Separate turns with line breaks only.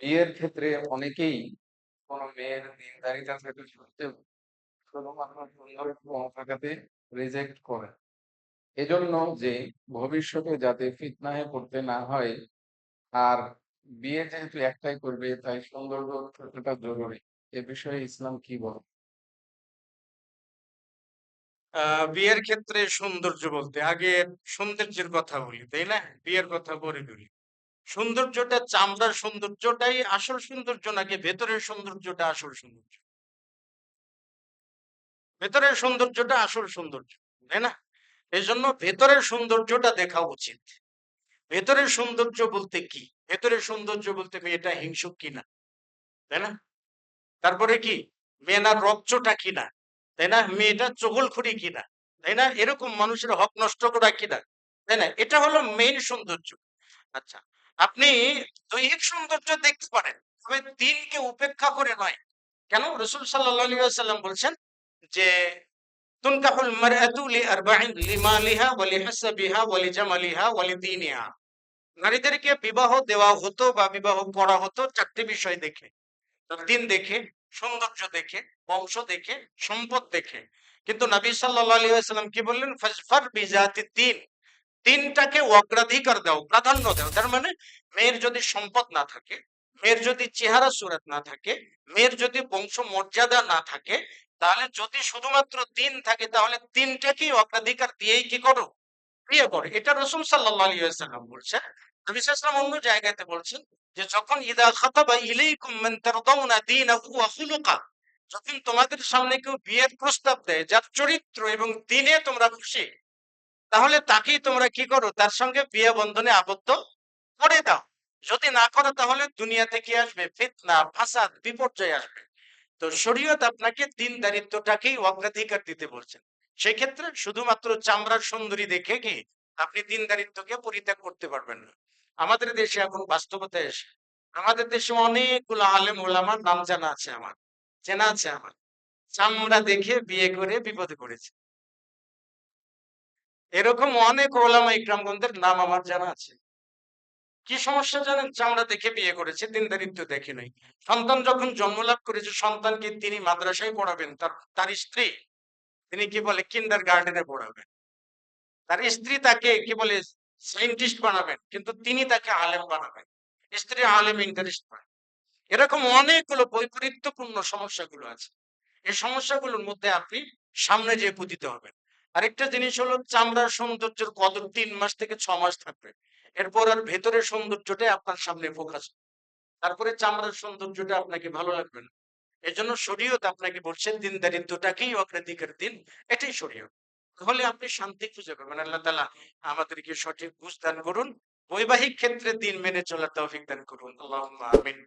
বিয়ের ক্ষেত্রে অনেকেই কোনো মেয়ের দিনদারিতা থাকা সত্ত্বেও সুন্দর রিজেক্ট করে। এজন্য যে ভবিষ্যতে যাতে ফিতনায় পড়তে না হয়, আর বিয়ে যেহেতু একটাই করবে, তাই সৌন্দর্য থাকাটা জরুরি। এ বিষয়ে ইসলাম কি বলে?
আহ বিয়ের ক্ষেত্রে সৌন্দর্য বলতে আগে সৌন্দর্যের কথা বলি, তাই না? বিয়ের কথা পরে বলি সৌন্দর্যটা চামড়ার সৌন্দর্যটাই আসল সৌন্দর্য নাকি ভেতরের সৌন্দর্যটা আসল সৌন্দর্য? ভেতরের সৌন্দর্যটা আসল সৌন্দর্য, তাই না? এই জন্য ভেতরের সৌন্দর্যটা দেখা উচিত। ভেতরের সৌন্দর্য বলতে কি? ভেতরের সৌন্দর্য বলতে মেয়েটা হিংসুক কিনা? তাই না? তারপরে কি? মেয়েনার রক্তটা কিনা? তাই না? মেয়েটা চগলখুরি কিনা? তাই না? এরকম মানুষের হক নষ্ট করা কিনা? তাই না? এটা হলো মেইন সৌন্দর্য। আচ্ছা আপনি দৈহিক সৌন্দর্য দেখতে পারেন, তবে দিনকে উপেক্ষা করে নয়। কেন? রসুল সাল্লাম বলছেন যে, তুনকাহুল মারআতু লিআরবাইন লিমালিহা ওয়া লিহাসাবিহা ওয়া লিজামালিহা ওয়া লিদীনিহা। নারীদেরকে বিবাহ দেওয়া হতো বা বিবাহ করা হতো চারটি বিষয় দেখে। তার দিন দেখে, সৌন্দর্য দেখে, বংশ দেখে, সম্পদ দেখে। কিন্তু নবী সাল্লাহ আলী কি বললেন? ফাজফার বিজাতি দিন দিনটাকে অগ্রাধিকার দাও, প্রাধান্য দাও। তার মানে মেয়ের যদি সম্পদ না থাকে, মেয়ের যদি চেহারা সুরত না থাকে, মেয়ের যদি বংশ মর্যাদা না থাকে, তাহলে যদি শুধুমাত্র দিন থাকে, তাহলে দিনটাকেই অগ্রাধিকার দিয়েই কি করো? বিয়ে করো। এটা রসুল সাল্লাহ বলছে সাল্লাম অন্য জায়গাতে বলছেন যে, যখন ইদা খুলুকা যখন তোমাদের সামনে কেউ বিয়ের প্রস্তাব দেয়, যার চরিত্র এবং দিনে তোমরা খুশি তাহলে তাকেই তোমরা কি করো? তার সঙ্গে বিয়ে বন্ধনে আবদ্ধ করে দাও। যদি না করো তাহলে দুনিয়াতে কি আসবে? ফিতনা, ফাসাদ, বিপর্যয় আসবে। তো শরীয়ত আপনাকে দিন দারিদ্রটাকেই অগ্রাধিকার দিতে বলছেন সেক্ষেত্রে শুধুমাত্র চামড়ার সুন্দরী দেখে কি আপনি দিন দারিদ্রকে পরিত্যাগ করতে পারবেন না। আমাদের দেশে এখন বাস্তবতা এসে, আমাদের দেশে অনেকগুলো আলেম ওলামার নাম জানা আছে আমার, চেনা আছে আমার। চামড়া দেখে বিয়ে করে বিপদে পড়েছে। এরকম অনেক ওলামা ইকরামগণদের নাম আমার জানা আছে। কি সমস্যা জানেন? চামড়া দেখে বিয়ে করেছে, দিন দারিদ্র দেখে নাই। সন্তান যখন জন্মলাভ করেছে, সন্তানকে তিনি মাদ্রাসায় পড়াবেন, তার তার স্ত্রী, তিনি কি বলে কিন্ডার গার্ডেনে পড়াবেন। তার স্ত্রী তাকে কি বলে, সায়েন্টিস্ট বানাবেন, কিন্তু তিনি তাকে আলেম বানাবেন। স্ত্রী আলেম, ইন্টারেস্ট পায় এরকম অনেকগুলো বৈপরীত্যপূর্ণ সমস্যাগুলো আছে। এই সমস্যাগুলোর মধ্যে আপনি সামনে যেয়ে পুঁজিতে হবেন। আরেকটা জিনিস হলো চামড়ার সৌন্দর্যের কদর তিন মাস থেকে ছ মাস থাকবে। এরপর আর ভেতরের সৌন্দর্যটাই আপনার সামনে ফোকাস তারপরে চামড়ার সৌন্দর্যটা আপনাকে ভালো লাগবে না। এজন্য শরীয়ত আপনাকে বলছেন দিন দারিদ্রটাকেই অগ্রাধিকার দিন, এটাই শরীয়ত। তাহলে আপনি শান্তি খুঁজে পাবেন। আল্লাহ তালা আমাদেরকে সঠিক বুঝ দান করুন। বৈবাহিক ক্ষেত্রে দিন মেনে চলার তৌফিক দান করুন। আল্লাহ আমিন।